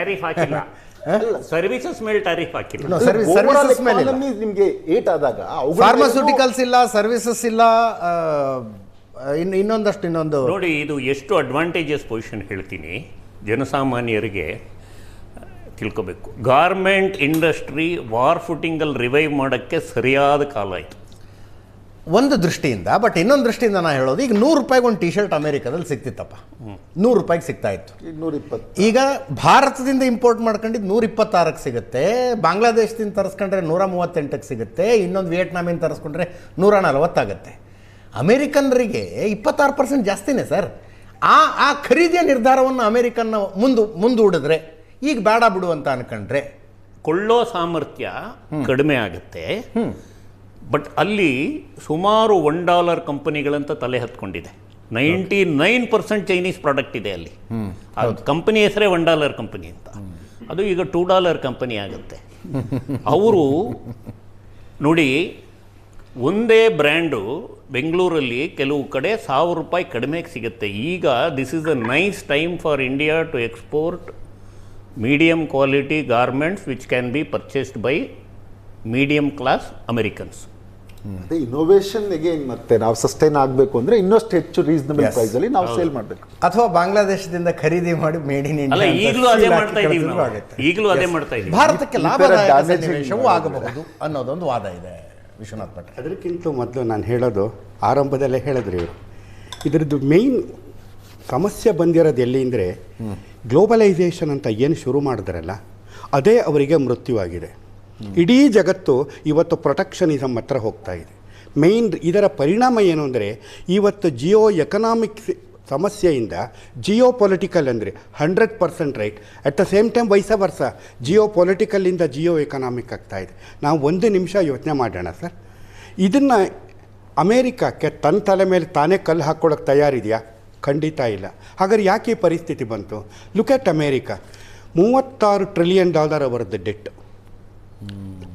Tariff ಹಾಕಿಲ್ಲ. Services ಮೇಲೆ tariff ಹಾಕಿಲ್ಲ. ಸರ್ವಿಸ್ ಸರ್ವಿಸಸ್ ಮೇಲೆ ಇಲ್ಲ. ನಿಮ್ಗೆ ಏಟ್ ಆದಾಗ ಅವುಗಳ ಫಾರ್ಮಾಸ್ಯೂಟಿಕಲ್ಸ್ ಇಲ್ಲ ಸರ್ವಿಸಸ್ ಇಲ್ಲ ಇನ್ನು ಇನ್ನೊಂದಷ್ಟು ಇನ್ನೊಂದು ನೋಡಿ ಇದು ಎಷ್ಟು ಅಡ್ವಾಂಟೇಜಸ್ ಪೊಸಿಷನ್ ಹೇಳ್ತೀನಿ. ಜನಸಾಮಾನ್ಯರಿಗೆ ತಿಳ್ಕೊಬೇಕು. ಗಾರ್ಮೆಂಟ್ ಇಂಡಸ್ಟ್ರಿ ವಾರ್ ಫುಟಿಂಗಲ್ಲಿ ರಿವೈವ್ ಮಾಡೋಕ್ಕೆ ಸರಿಯಾದ ಕಾಲ ಆಯಿತು ಒಂದು ದೃಷ್ಟಿಯಿಂದ ಬಟ್ ಇನ್ನೊಂದು ದೃಷ್ಟಿಯಿಂದ ನಾನು ಹೇಳೋದು ಈಗ ನೂರು ರೂಪಾಯಿಗೆ ಒಂದು ಟಿ ಶರ್ಟ್ ಅಮೇರಿಕಾದಲ್ಲಿ ಸಿಕ್ತಿತ್ತಪ್ಪ. ನೂರು ರೂಪಾಯಿಗೆ ಸಿಗ್ತಾ ಇತ್ತು. ಇನ್ನೂರ ಇಪ್ಪತ್ತು. ಈಗ ಭಾರತದಿಂದ ಇಂಪೋರ್ಟ್ ಮಾಡ್ಕೊಂಡಿದ್ದು ನೂರ ಇಪ್ಪತ್ತಾರಕ್ಕೆ ಸಿಗುತ್ತೆ ಬಾಂಗ್ಲಾದೇಶದಿಂದ ತರಿಸ್ಕೊಂಡ್ರೆ ನೂರ ಮೂವತ್ತೆಂಟಕ್ಕೆ ಸಿಗುತ್ತೆ ಇನ್ನೊಂದು ವಿಯೆಟ್ನಾಮಿಂದ ತರಿಸ್ಕೊಂಡ್ರೆ ನೂರ ನಲವತ್ತಾಗುತ್ತೆ. ಅಮೇರಿಕನ್ರಿಗೆ ಇಪ್ಪತ್ತಾರು ಪರ್ಸೆಂಟ್ ಜಾಸ್ತಿನೇ ಸರ್. ಆ ಆ ಖರೀದಿಯ ನಿರ್ಧಾರವನ್ನು ಅಮೇರಿಕನ್ನ ಮುಂದೆ ಮುಂದೂಡಿದ್ರೆ ಈಗ ಬೇಡ ಬಿಡು ಅಂತ ಅನ್ಕೊಂಡ್ರೆ. ಕೊಳ್ಳೋ ಸಾಮರ್ಥ್ಯ ಕಡಿಮೆ ಆಗುತ್ತೆ. ಬಟ್ ಅಲ್ಲಿ ಸುಮಾರು ಒನ್ ಡಾಲರ್ ಕಂಪನಿಗಳಂತ ತಲೆ ಹತ್ಕೊಂಡಿದೆ. Ninety nine percent Chinese product ಇದೆ ಅಲ್ಲಿ. ಕಂಪನಿ ಹೆಸರೇ ಒನ್ ಡಾಲರ್ ಕಂಪನಿ ಅಂತ. ಅದು ಈಗ ಟೂ ಡಾಲರ್ ಕಂಪನಿ ಆಗುತ್ತೆ. ಅವರು ನೋಡಿ ಒಂದೇ ಬ್ರ್ಯಾಂಡು ಬೆಂಗಳೂರಲ್ಲಿ ಕೆಲವು ಕಡೆ ಸಾವಿರ ರೂಪಾಯಿ ಕಡಿಮೆಗೆ ಸಿಗುತ್ತೆ. ಈಗ this is a nice time for India to export medium quality garments which can be purchased by medium class Americans ಅದೇ ಇನೋವೇಷನ್ ಅಗೇನ್ ಮತ್ತೆ ನಾವು ಸಸ್ಟೈನ್ ಆಗಬೇಕು ಅಂದ್ರೆ ಇನ್ನಷ್ಟು ಹೆಚ್ಚು ರೀಸನಬಲ್ ಪ್ರೈಸ್ ಅಲ್ಲಿ ನಾವು ಸೇಲ್ ಮಾಡಬೇಕು. ಅಥವಾ ಬಾಂಗ್ಲಾದೇಶದಿಂದ ಖರೀದಿ ಮಾಡಿ ಮೇಡ್ ಇನ್ ಇಂಡಿಯಾ ಈಗಲೂ ಅದೇ ಮಾಡ್ತಾ ಇದೀವಿ ಈಗಲೂ ಅದೇ ಮಾಡ್ತಾ ಇದೀವಿ. ಭಾರತಕ್ಕೆ ಲಾಭದಾಯಕ ಸನ್ನಿವೇಶವೂ ಆಗಬಹುದು ಅನ್ನೋದೊಂದು ವಾದ ಇದೆ ವಿಶ್ವನಾಥ್ ಭಟ್ ಅದಕ್ಕಿಂತ ಮೊದಲು ನಾನು ಹೇಳೋದು ಆರಂಭದಲ್ಲೇ ಹೇಳಿದ್ರು ಇವರು. ಇದರದ್ದು ಮೇಯ್ನ್ ಸಮಸ್ಯೆ ಬಂದಿರೋದು ಎಲ್ಲಿ ಅಂದರೆ ಗ್ಲೋಬಲೈಸೇಷನ್ ಅಂತ ಏನು ಶುರು ಮಾಡಿದ್ರಲ್ಲ ಅದೇ ಅವರಿಗೆ ಮೃತ್ಯುವಾಗಿದೆ. ಇಡೀ ಜಗತ್ತು ಇವತ್ತು ಪ್ರೊಟೆಕ್ಷನಿಸಮ್ ಹತ್ರ ಹೋಗ್ತಾ ಇದೆ. ಮೈನ್ ಇದರ ಪರಿಣಾಮ ಏನು ಅಂದರೆ, ಇವತ್ತು ಜಿಯೋ ಎಕನಾಮಿಕ್ ಸಮಸ್ಯೆಯಿಂದ ಜಿಯೋ ಪೊಲಿಟಿಕಲ್ ಅಂದರೆ hundred percent right at the same time ವಯಸ್ಸ ವರ್ಷ ಜಿಯೋ ಪೊಲಿಟಿಕಲ್ಲಿಂದ ಜಿಯೋ ಎಕನಾಮಿಕ್ ಆಗ್ತಾ ಇದೆ. ನಾವು ಒಂದು ನಿಮಿಷ ಯೋಚನೆ ಮಾಡೋಣ ಸರ್. ಇದನ್ನು ಅಮೇರಿಕಕ್ಕೆ ತನ್ನ ತಲೆ ಮೇಲೆ ತಾನೇ ಕಲ್ಲು ಹಾಕ್ಕೊಳ್ಳೋಕೆ ತಯಾರಿದೆಯಾ? ಖಂಡಿತ ಇಲ್ಲ. ಹಾಗಾದ್ರೆ ಯಾಕೆ ಈ ಪರಿಸ್ಥಿತಿ ಬಂತು? ಲುಕ್ ಅಟ್ ಅಮೇರಿಕಾ ಮೂವತ್ತಾರು ಟ್ರಿಲಿಯನ್ ಡಾಲರ್ ಅವರದ್ದು debt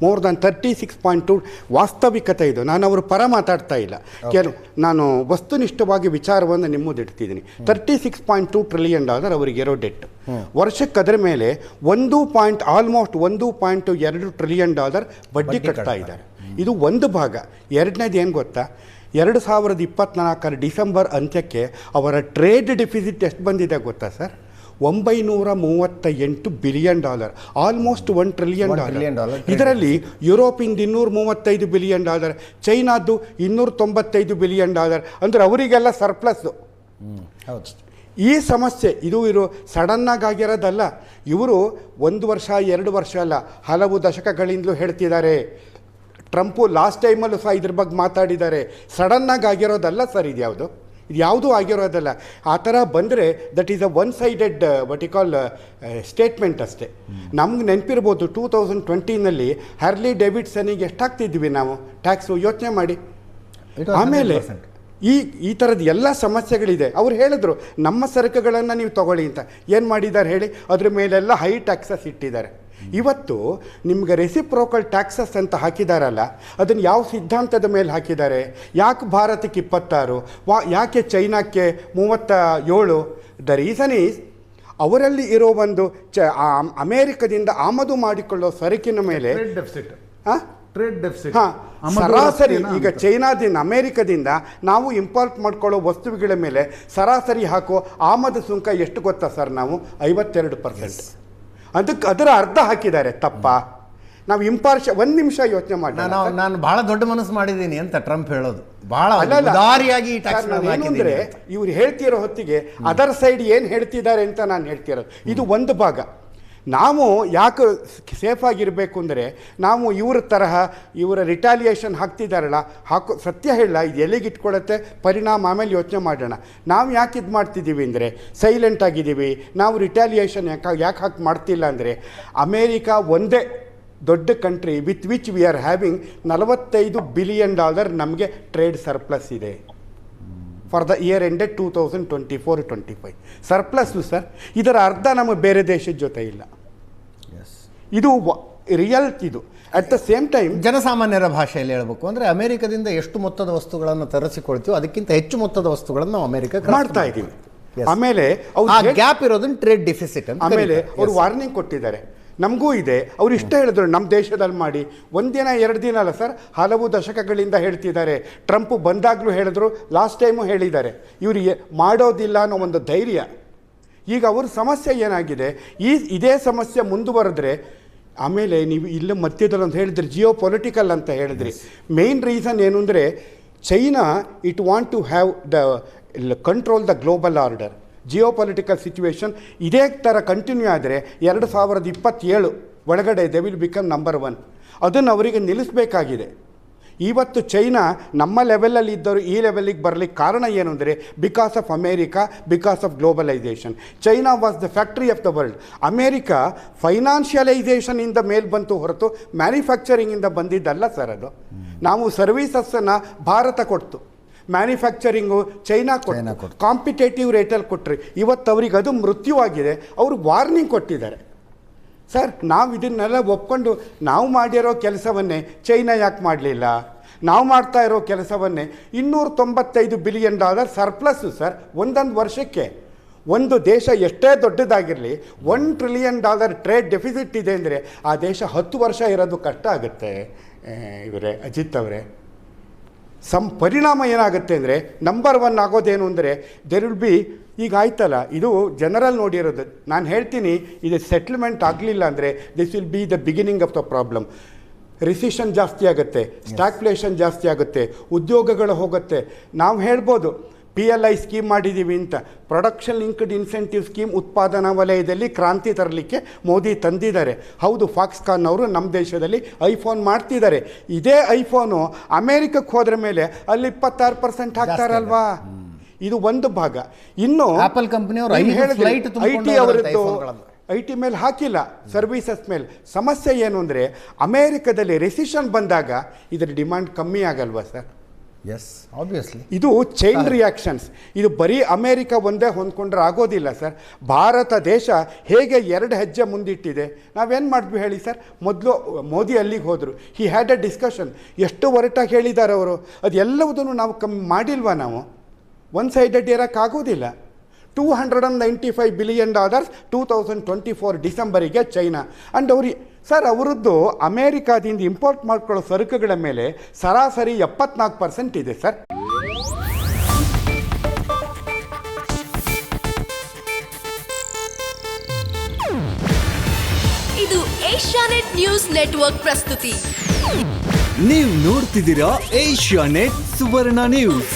more than thirty six point two ವಾಸ್ತವಿಕತೆ ಇದು. ನಾನು ಅವರು ಪರ ಮಾತಾಡ್ತಾ ಇಲ್ಲ. ಕೆಲವು ನಾನು ವಸ್ತುನಿಷ್ಠವಾಗಿ ವಿಚಾರವನ್ನು ನಿಮ್ಮದಿಡ್ತಿದ್ದೀನಿ thirty six point two trillion dollar ಅವರಿಗೆ ಇರೋ ಡೆಟ್ ವರ್ಷಕ್ಕೆ ಅದರ ಮೇಲೆ ಒಂದು ಪಾಯಿಂಟ್ ಆಲ್ಮೋಸ್ಟ್ ಒಂದು ಪಾಯಿಂಟ್ ಎರಡು ಟ್ರಿಲಿಯನ್ ಡಾಲರ್ ಬಡ್ಡಿ ಕಟ್ತಾ ಇದ್ದಾರೆ. ಇದು ಒಂದು ಭಾಗ. ಎರಡನೇದು ಏನು ಗೊತ್ತಾ? ಎರಡು ಸಾವಿರದ ಇಪ್ಪತ್ನಾಲ್ಕರ ಡಿಸೆಂಬರ್ ಅಂತ್ಯಕ್ಕೆ ಅವರ ಟ್ರೇಡ್ ಡಿಫಿಸಿಟ್ ಎಷ್ಟು ಬಂದಿದೆ ಗೊತ್ತಾ ಸರ್? ಒಂಬೈನೂರ ಮೂವತ್ತ ಎಂಟು billion dollar almost one trillion dollar. ಇದರಲ್ಲಿ ಯುರೋಪಿಂದ ಇನ್ನೂರ ಮೂವತ್ತೈದು ಬಿಲಿಯನ್ ಡಾಲರ್ ಚೈನಾದ್ದು ಇನ್ನೂರ ತೊಂಬತ್ತೈದು ಬಿಲಿಯನ್ ಡಾಲರ್. ಅಂದರೆ ಅವರಿಗೆಲ್ಲ ಸರ್ಪ್ಲಸ್ ಹೌದು. ಈ ಸಮಸ್ಯೆ ಇದು ಇರೋ ಸಡನ್ನಾಗಿ ಆಗಿರೋದಲ್ಲ. ಇವರು ಒಂದು ವರ್ಷ ಎರಡು ವರ್ಷ ಅಲ್ಲ ಹಲವು ದಶಕಗಳಿಂದಲೂ ಹೇಳ್ತಿದ್ದಾರೆ. ಟ್ರಂಪು ಲಾಸ್ಟ್ ಟೈಮಲ್ಲೂ ಸಹ ಇದ್ರ ಬಗ್ಗೆ ಮಾತಾಡಿದ್ದಾರೆ. ಸಡನ್ನಾಗಿ ಆಗಿರೋದಲ್ಲ ಸರ್ ಇದು ಯಾವುದು ಇದು ಯಾವುದೂ ಆಗಿರೋದಲ್ಲ. ಆ ಥರ ಬಂದರೆ that is a one sided what ಈ ಕಾಲ್ ಸ್ಟೇಟ್ಮೆಂಟ್ ಅಷ್ಟೇ. ನಮ್ಗೆ ನೆನಪಿರ್ಬೋದು ಟೂ ತೌಸಂಡ್ ಟ್ವೆಂಟಿನಲ್ಲಿ ಹರ್ಲಿ ಡೇವಿಡ್ಸನಿಗೆ ಎಷ್ಟಾಗ್ತಿದ್ವಿ ನಾವು? ಟ್ಯಾಕ್ಸು ಯೋಚನೆ ಮಾಡಿ. ಆಮೇಲೆ 100%. ಈ ಈ ಥರದ ಎಲ್ಲ ಸಮಸ್ಯೆಗಳಿದೆ. ಅವ್ರು ಹೇಳಿದ್ರು ನಮ್ಮ ಸರಕುಗಳನ್ನು ನೀವು ತಗೊಳ್ಳಿ ಅಂತ. ಏನು ಮಾಡಿದ್ದಾರೆ ಹೇಳಿ? ಅದ್ರ ಮೇಲೆಲ್ಲ ಹೈ ಟ್ಯಾಕ್ಸಸ್ ಇಟ್ಟಿದ್ದಾರೆ. ಇವತ್ತು ನಿಮ್ಗೆ ರೆಸಿಪ್ರೋಕಲ್ ಟ್ಯಾಕ್ಸಸ್ ಅಂತ ಹಾಕಿದಾರಲ್ಲ ಅದನ್ನು ಯಾವ ಸಿದ್ಧಾಂತದ ಮೇಲೆ ಹಾಕಿದ್ದಾರೆ? ಯಾಕೆ ಭಾರತಕ್ಕೆ ಇಪ್ಪತ್ತಾರು? ವಾ ಯಾಕೆ ಚೈನಾಕ್ಕೆ ಮೂವತ್ತ ಏಳು ದ ರೀಸನ್ ಈಸ್ ಅವರಲ್ಲಿ ಇರೋ ಒಂದು ಚ ಅಮೇರಿಕದಿಂದ ಆಮದು ಮಾಡಿಕೊಳ್ಳೋ ಸರಕಿನ ಮೇಲೆ ಟ್ರೇಡ್ ಡೆಫಿಸಿಟ್ ಸರಾಸರಿ ಈಗ ಚೈನಾದಿಂದ ಅಮೇರಿಕದಿಂದ ನಾವು ಇಂಪೋರ್ಟ್ ಮಾಡ್ಕೊಳ್ಳೋ ವಸ್ತುಗಳ ಮೇಲೆ ಸರಾಸರಿ ಹಾಕೋ ಆಮದು ಸುಂಕ ಎಷ್ಟು ಗೊತ್ತಾ ಸರ್ ನಾವು? ಐವತ್ತೆರಡು ಪರ್ಸೆಂಟ್ ಅದಕ್ಕೆ ಅದರ ಅರ್ಧ ಹಾಕಿದ್ದಾರೆ ತಪ್ಪ. ನಾವು ಇಂಪಾರ್ಶ ಒಂದು ನಿಮಿಷ ಯೋಚನೆ ಮಾಡಿ ನಾನು ನಾನು ಬಹಳ ದೊಡ್ಡ ಮನಸ್ಸು ಮಾಡಿದ್ದೀನಿ ಅಂತ ಟ್ರಂಪ್ ಹೇಳೋದು. ಬಹಳ ದಾರಿಯಾಗಿ ಉದಾರಿಯಾಗಿ ಈ ಟ್ಯಾಕ್ಸ್ ನಾನು ಏನು ಅಂದ್ರೆ ಇವ್ರು ಹೇಳ್ತಿರೋ ಹೊತ್ತಿಗೆ ಅದರ್ ಸೈಡ್ ಏನು ಹೇಳ್ತಿದ್ದಾರೆ ಅಂತ ನಾನು ಹೇಳ್ತಿರೋದು. ಇದು ಒಂದು ಭಾಗ. ನಾವು ಯಾಕೆ ಸೇಫ್ ಆಗಿರಬೇಕು ಅಂದರೆ ನಾವು ಇವ್ರ ತರಹ ಇವರ ರಿಟಾಲಿಯೇಷನ್ ಹಾಕ್ತಿದ್ದಾರಲ್ಲ ಹಾಕೋ, ಸತ್ಯ ಹೇಳಲ್ಲ ಇದು ಎಲ್ಲಿಗೆ ಇಟ್ಕೊಳತ್ತೆ? ಪರಿಣಾಮ ಆಮೇಲೆ ಯೋಚನೆ ಮಾಡೋಣ. ನಾವು ಯಾಕೆ ಇದು ಮಾಡ್ತಿದ್ದೀವಿ ಅಂದರೆ ಸೈಲೆಂಟ್ ಆಗಿದ್ದೀವಿ, ನಾವು ರಿಟಾಲಿಯೇಷನ್ ಯಾಕೆ ಯಾಕೆ ಹಾಕಿ ಮಾಡ್ತಿಲ್ಲ ಅಂದರೆ, ಅಮೇರಿಕಾ ಒಂದೇ ದೊಡ್ಡ country with which we are having ನಲವತ್ತೈದು ಬಿಲಿಯನ್ ಡಾಲರ್ ನಮಗೆ ಟ್ರೇಡ್ ಸರ್ಪ್ಲಸ್ ಇದೆ. For the year ended two thousand twenty four twenty five surplus sir ಇದರ ಅರ್ಧ ನಮಗೆ ಬೇರೆ ದೇಶದ ಜೊತೆ ಇಲ್ಲ. ಇದು ರಿಯಲ್ ಇದು. ಅಟ್ ದ ಸೇಮ್ ಟೈಮ್ ಜನಸಾಮಾನ್ಯರ ಭಾಷೆಯಲ್ಲಿ ಹೇಳಬೇಕು ಅಂದರೆ ಅಮೆರಿಕದಿಂದ ಎಷ್ಟು ಮೊತ್ತದ ವಸ್ತುಗಳನ್ನು ತರಿಸಿಕೊಳ್ತೀವೋ ಅದಕ್ಕಿಂತ ಹೆಚ್ಚು ಮೊತ್ತದ ವಸ್ತುಗಳನ್ನು ನಾವು ಅಮೆರಿಕ ಮಾಡ್ತಾ ಇದ್ದೀವಿ. ಆಮೇಲೆ ಗ್ಯಾಪ್ ಇರೋದನ್ನ ಟ್ರೇಡ್ ಡಿಫಿಸಿಟ್ ಅಂತ ಆಮೇಲೆ. ಅವರು ವಾರ್ನಿಂಗ್ ಕೊಟ್ಟಿದ್ದಾರೆ. ನಮಗೂ ಇದೆ. ಅವ್ರು ಇಷ್ಟ ಹೇಳಿದ್ರು ನಮ್ಮ ದೇಶದಲ್ಲಿ ಮಾಡಿ. ಒಂದಿನ ಎರಡು ದಿನ ಅಲ್ಲ ಸರ್ ಹಲವು ದಶಕಗಳಿಂದ ಹೇಳ್ತಿದ್ದಾರೆ. ಟ್ರಂಪ್ ಬಂದಾಗಲೂ ಹೇಳಿದ್ರು ಲಾಸ್ಟ್ ಟೈಮು ಹೇಳಿದ್ದಾರೆ. ಇವರು ಮಾಡೋದಿಲ್ಲ ಅನ್ನೋ ಒಂದು ಧೈರ್ಯ. ಈಗ ಅವ್ರ ಸಮಸ್ಯೆ ಏನಾಗಿದೆ? ಈ ಇದೇ ಸಮಸ್ಯೆ ಮುಂದುವರೆದ್ರೆ ಆಮೇಲೆ ನೀವು ಇಲ್ಲೇ ಮಧ್ಯದಲ್ಲಿ ಅಂತ ಹೇಳಿದ್ರಿ ಜಿಯೋ ಪೊಲಿಟಿಕಲ್ ಅಂತ ಹೇಳಿದ್ರಿ. ಮೇನ್ ರೀಸನ್ ಏನು ಅಂದರೆ China it want to have the control the global order geo political situation ಇದೇ ಥರ ಕಂಟಿನ್ಯೂ ಆದರೆ ಎರಡು ಸಾವಿರದ ಇಪ್ಪತ್ತೇಳು ಒಳಗಡೆ they will become number one ಅದನ್ನು ಅವರಿಗೆ ನಿಲ್ಲಿಸಬೇಕಾಗಿದೆ. ಇವತ್ತು ಚೈನಾ ನಮ್ಮ ಲೆವೆಲಲ್ಲಿ ಇದ್ದವರು ಈ ಲೆವೆಲಿಗೆ ಬರಲಿಕ್ಕೆ ಕಾರಣ ಏನು ಅಂದರೆ because of America because of globalisation China was the factory of the world America ಫೈನಾನ್ಷಿಯಲೈಸೇಷನಿಂದ ಮೇಲೆ ಬಂತು ಹೊರತು ಮ್ಯಾನುಫ್ಯಾಕ್ಚರಿಂಗಿಂದ ಬಂದಿದ್ದಲ್ಲ ಸರ್ ಅದು. ನಾವು ಸರ್ವೀಸಸ್ಸನ್ನು ಭಾರತ ಕೊಡ್ತು. ಮ್ಯಾನುಫ್ಯಾಕ್ಚರಿಂಗು ಚೈನಾ ಕೊಟ್ಟು. ಕಾಂಪಿಟೇಟಿವ್ ರೇಟಲ್ಲಿ ಕೊಟ್ಟರೆ ಇವತ್ತು ಅವ್ರಿಗೆ ಅದು ಮೃತ್ಯುವಾಗಿದೆ. ಅವರು ವಾರ್ನಿಂಗ್ ಕೊಟ್ಟಿದ್ದಾರೆ. ಸರ್ ನಾವು ಇದನ್ನೆಲ್ಲ ಒಪ್ಕೊಂಡು ನಾವು ಮಾಡಿರೋ ಕೆಲಸವನ್ನೇ ಚೈನಾ ಯಾಕೆ ಮಾಡಲಿಲ್ಲ? ನಾವು ಮಾಡ್ತಾ ಇರೋ ಕೆಲಸವನ್ನೇ ಇನ್ನೂರ ತೊಂಬತ್ತೈದು ಬಿಲಿಯನ್ ಡಾಲರ್ ಸರ್ಪ್ಲಸ್ಸು ಸರ್ ಒಂದೊಂದು ವರ್ಷಕ್ಕೆ. ಒಂದು ದೇಶ ಎಷ್ಟೇ ದೊಡ್ಡದಾಗಿರಲಿ one trillion dollar trade deficit ಇದೆ ಅಂದರೆ ಆ ದೇಶ ಹತ್ತು ವರ್ಷ ಇರೋದು ಕಷ್ಟ ಆಗುತ್ತೆ. ಇವರೇ ಅಜಿತ್ ಅವರೇ. ಸಮ್ ಪರಿಣಾಮ ಏನಾಗುತ್ತೆ ಅಂದರೆ ನಂಬರ್ ಒನ್ ಆಗೋದೇನು ಅಂದರೆ ದೆರ್ ವಿಲ್ ಬಿ ಈಗ ಆಯ್ತಲ್ಲ, ಇದು ಜನರಲ್ ನೋಡಿರೋದು. ನಾನು ಹೇಳ್ತೀನಿ, ಇದು ಸೆಟ್ಲ್ಮೆಂಟ್ ಆಗಲಿಲ್ಲ ಅಂದರೆ this will be the beginning of the problem recession ಜಾಸ್ತಿ ಆಗುತ್ತೆ ಸ್ಟಾಕ್ಫ್ಲೇಷನ್ ಜಾಸ್ತಿ ಆಗುತ್ತೆ, ಉದ್ಯೋಗಗಳು ಹೋಗುತ್ತೆ. ನಾವು ಹೇಳ್ಬೋದು ಪಿ ಎಲ್ ಐ ಸ್ಕೀಮ್ ಮಾಡಿದ್ದೀವಿ ಅಂತ. ಪ್ರೊಡಕ್ಷನ್ ಲಿಂಕ್ಡ್ ಇನ್ಸೆಂಟಿವ್ ಸ್ಕೀಮ್ ಉತ್ಪಾದನಾ ವಲಯದಲ್ಲಿ ಕ್ರಾಂತಿ ತರಲಿಕ್ಕೆ ಮೋದಿ ತಂದಿದ್ದಾರೆ. ಹೌದು ಫಾಕ್ಸ್ಕಾನ್ ಅವರು ನಮ್ಮ ದೇಶದಲ್ಲಿ ಐಫೋನ್ ಮಾಡ್ತಿದ್ದಾರೆ. ಇದೇ ಐಫೋನು ಅಮೇರಿಕಕ್ಕೆ ಹೋದ್ರ ಮೇಲೆ ಅಲ್ಲಿ ಇಪ್ಪತ್ತಾರು ಪರ್ಸೆಂಟ್ ಹಾಕ್ತಾರಲ್ವಾ? ಇದು ಒಂದು ಭಾಗ. ಇನ್ನು ಆಪಲ್ ಕಂಪನಿಯವರು ಅವ್ರು ಟಿ ಅವರದ್ದು ಐ ಟಿ ಮೇಲೆ ಹಾಕಿಲ್ಲ ಸರ್ವಿಸಸ್ ಮೇಲೆ. ಸಮಸ್ಯೆ ಏನು ಅಂದರೆ ಅಮೇರಿಕದಲ್ಲಿ ರೆಸಿಷನ್ ಬಂದಾಗ ಇದರ ಡಿಮ್ಯಾಂಡ್ ಕಮ್ಮಿ ಆಗಲ್ವಾ ಸರ್? ಎಸ್ ಆಬ್ವಿಯಸ್ಲಿ ಇದು ಚೈನ್ ರಿಯಾಕ್ಷನ್ಸ್ ಇದು ಬರೀ ಅಮೇರಿಕ ಒಂದೇ ಹೊಂದ್ಕೊಂಡ್ರೆ ಆಗೋದಿಲ್ಲ ಸರ್ ಭಾರತ ದೇಶ ಹೇಗೆ ಎರಡು ಹೆಜ್ಜೆ ಮುಂದಿಟ್ಟಿದೆ? ನಾವೇನು ಮಾಡಿದ್ವಿ ಹೇಳಿ ಸರ್ ಮೊದಲು, ಮೋದಿ ಅಲ್ಲಿಗೆ ಹೋದರು. ಹಿ ಹ್ಯಾಡ್ ಅ ಡಿಸ್ಕಷನ್ ಎಷ್ಟು ಒರಟಾಗಿ ಹೇಳಿದ್ದಾರೆ ಅವರು? ಅದೆಲ್ಲವುದನ್ನು ನಾವು ಕಮ್ಮಿ ಮಾಡಿಲ್ವಾ ನಾವು? One sided ಇರೋಕ್ಕಾಗೋದಿಲ್ಲ two hundred and ninety five billion dollars two thousand twenty four ಡಿಸೆಂಬರಿಗೆ China and ಅವ್ರಿ ಸರ್ ಅವರದ್ದು ಅಮೇರಿಕಾದಿಂದ ಇಂಪೋರ್ಟ್ ಮಾಡ್ಕೊಳ್ಳೋ ಸರಕುಗಳ ಮೇಲೆ ಸರಾಸರಿ ಎಪ್ಪತ್ನಾಲ್ಕು ಪರ್ಸೆಂಟ್ ಇದೆ ಸರ್. ಇದು ಏಷ್ಯಾನೆಟ್ ನ್ಯೂಸ್ ನೆಟ್ವರ್ಕ್ ಪ್ರಸ್ತುತಿ. ನೀವು ನೋಡ್ತಿದ್ದೀರಾ ಏಷ್ಯಾ ನೆಟ್ ಸುವರ್ಣ ನ್ಯೂಸ್.